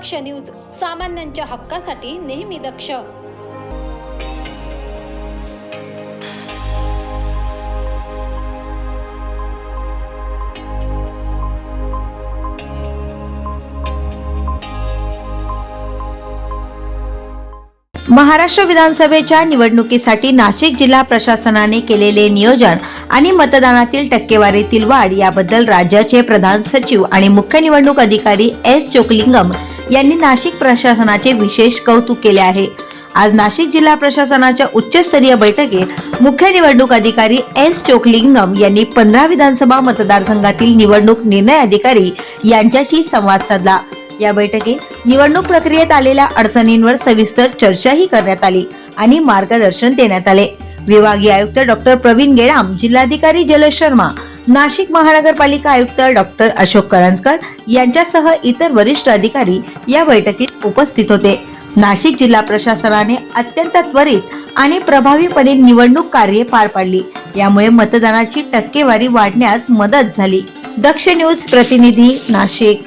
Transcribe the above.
दक्ष news सामान्यांच्या हक्कासाठी नेहमी दक्ष. महाराष्ट्र विधानसभेच्या निवडणुकीसाठी नाशिक जिल्हा प्रशासनाने केलेले नियोजन आणि मतदानातील टक्केवारीतील वाढ याबद्दल राज्याचे प्रधान सचिव आणि मुख्य निवडणूक अधिकारी एस चोकलिंगम यांनी नाशिक प्रशासनाचे विशेष कौतुक केले आहे. आज नाशिक जिल्हा प्रशासनाच्या उच्चस्तरीय बैठकीत मुख्य निवडणूक अधिकारी एस चोकलिंगम यांनी पंधरा विधानसभा मतदारसंघातील निवडणूक निर्णय अधिकारी यांच्याशी संवाद साधला. या बैठकीत निवडणूक प्रक्रियेत आलेल्या अडचणींवर सविस्तर चर्चाही करण्यात आली आणि मार्गदर्शन देण्यात आले. विभागीय आयुक्त डॉक्टर प्रवीण गेडाम जिल्हाधिकारी जलज शर्मा नाशिक महानगरपालिका आयुक्त डॉक्टर अशोक करंजकर यांच्यासह इतर वरिष्ठ अधिकारी या बैठकीत उपस्थित होते. नाशिक जिल्हा प्रशासनाने अत्यंत त्वरित आणि प्रभावीपणे निवडणूक कार्ये पार पाडली. यामुळे मतदानाची टक्केवारी वाढण्यास मदत झाली. दक्ष न्यूज प्रतिनिधी नाशिक.